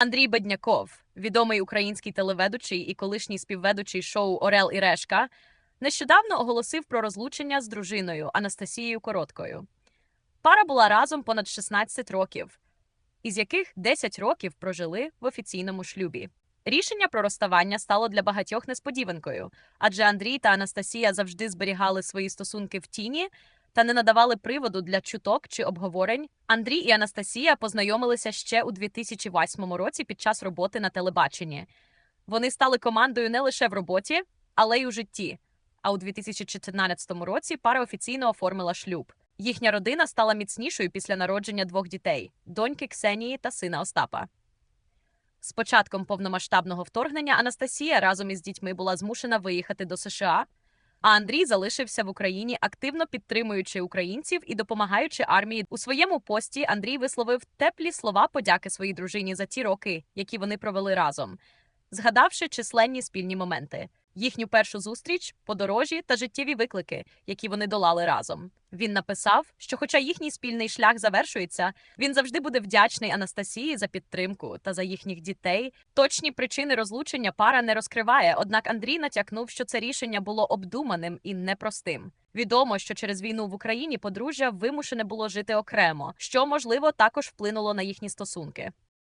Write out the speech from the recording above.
Андрій Бедняков, відомий український телеведучий і колишній співведучий шоу Орел і Решка, нещодавно оголосив про розлучення з дружиною Анастасією Короткою. Пара була разом понад 16 років, із яких 10 років прожили в офіційному шлюбі. Рішення про розставання стало для багатьох несподіванкою, адже Андрій та Анастасія завжди зберігали свої стосунки в тіні та не надавали приводу для чуток чи обговорень. Андрій і Анастасія познайомилися ще у 2008 році під час роботи на телебаченні. Вони стали командою не лише в роботі, але й у житті. А у 2014 році пара офіційно оформила шлюб. Їхня родина стала міцнішою після народження двох дітей доньки Ксенії та сина Остапа. З початком повномасштабного вторгнення Анастасія разом із дітьми була змушена виїхати до США, а Андрій залишився в Україні, активно підтримуючи українців і допомагаючи армії. У своєму пості Андрій висловив теплі слова подяки своїй дружині за ті роки, які вони провели разом, згадавши численні спільні моменти, їхню першу зустріч, подорожі та життєві виклики, які вони долали разом. Він написав, що, хоча їхній спільний шлях завершується, він завжди буде вдячний Анастасії за підтримку та за їхніх дітей. Точні причини розлучення пара не розкриває, однак Андрій натякнув, що це рішення було обдуманим і непростим. Відомо, що через війну в Україні подружжя вимушене було жити окремо, що можливо також вплинуло на їхні стосунки.